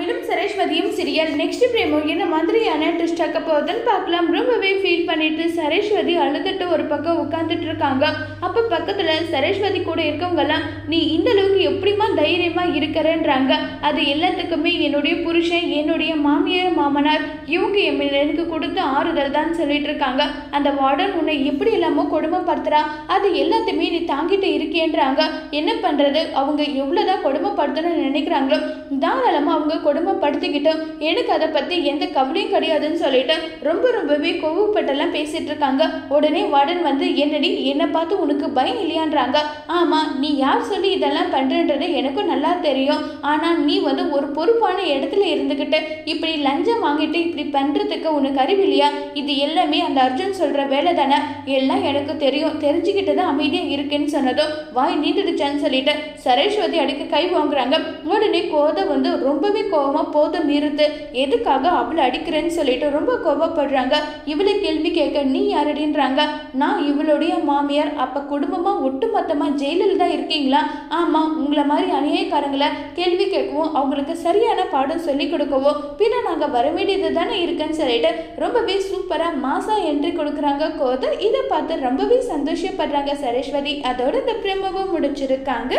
தமிழும் சரஸ்வதியும் serial next பிரேமோ என்ன மாதிரியான ட்விஸ்ட் ஆக்க போகுதுன்னு பார்க்கலாம். ரொம்பவே ஃபீல் பண்ணிட்டு சரஸ்வதி அழுதுட்டு ஒரு பக்கம் உட்காந்துட்டு இருக்காங்க. அப்போ பக்கத்தில் சரஸ்வதி கூட இருக்கவங்கெல்லாம் நீ இந்த அளவுக்கு எப்படிமா தைரியமா இருக்கிறேன்றாங்க. அது எல்லாத்துக்குமே என்னுடைய புருஷன் என்னுடைய மாமியார் மாமனார் இவங்க எனக்கு கொடுத்த ஆறுதல் தான் சொல்லிட்டு இருக்காங்க. அந்த வார்டன் உன்னை எப்படி எல்லாமோ கொடுமைப்படுத்துறா. அது எல்லாத்தையுமே நீ தாங்கிட்டு என்றாங்க. என்ன பண்றது? அவங்க எவ்வளோதான் கொடுமைப்படுத்தணும்னு நினைக்கிறாங்களோ தாராளமாக அவங்க கொடுமைப்படுத்திக்கிட்டோம் எனக்கு அதை பற்றி எந்த கவலையும் கிடையாதுன்னு சொல்லிட்டு ரொம்ப ரொம்பவே கோவப்பட்டெல்லாம் பேசிட்டு இருக்காங்க. உடனே வார்டன் வந்து என்னடி என்னை பார்த்து உனக்கு பயம் இல்லையான்றாங்க. ஆமாம் நீ யார் சொல்லி இதெல்லாம் பண்ணுறன்றது எனக்கும் நல்லா தெரியும். ஆனால் நீ வந்து ஒரு பொறுப்பான இடத்துல இருந்துக்கிட்டு இப்படி லஞ்சம் வாங்கிட்டு இப்படி பண்ணுறதுக்கு உனக்கு அறிவு இல்லையா? இது எல்லாமே அந்த அர்ஜுன் சொல்கிற வேலை தானே எல்லாம் எனக்கு தெரியும். தெரிஞ்சுக்கிட்டு தான் அமைதியாக இருக்குன்னு சொன்னதும் வாய் நீண்டுடுச்சான்னு சொல்லிட்டு சரஸ்வதி அடிக்க கை வாங்குறாங்க. உடனே கோதை வந்து ரொம்பவே கோபமாக போதும் நிறுத்து. எதுக்காக அவளை அடிக்கிறேன்னு சொல்லிட்டு ரொம்ப கோவப்படுறாங்க. இவளை கேள்வி கேட்க நீ யாரடின்றாங்க. நான் இவளுடைய மாமியார். அப்போ குடும்பமாக ஒட்டுமொத்தமாக ஜெயிலில் தான் இருக்கீங்களா? ஆமாம் உங்களை மாதிரி அநியாயக்காரங்களை கேள்வி கேட்கவும் அவங்களுக்கு சரியான பாடம் சொல்லி கொடுக்கவோ பின்ன நாங்கள் வர வேண்டியது தானே இருக்குன்னு சொல்லிட்டு ரொம்பவே சூப்பராக மாசா என்ட்ரி கொடுக்குறாங்க. கோதை இதை பார்த்து ரொம்பவே சந்தோஷப்படுறாங்க சரஸ்வதி. அதோட இந்த திரும்பவும் முடிச்சிருக்காங்க.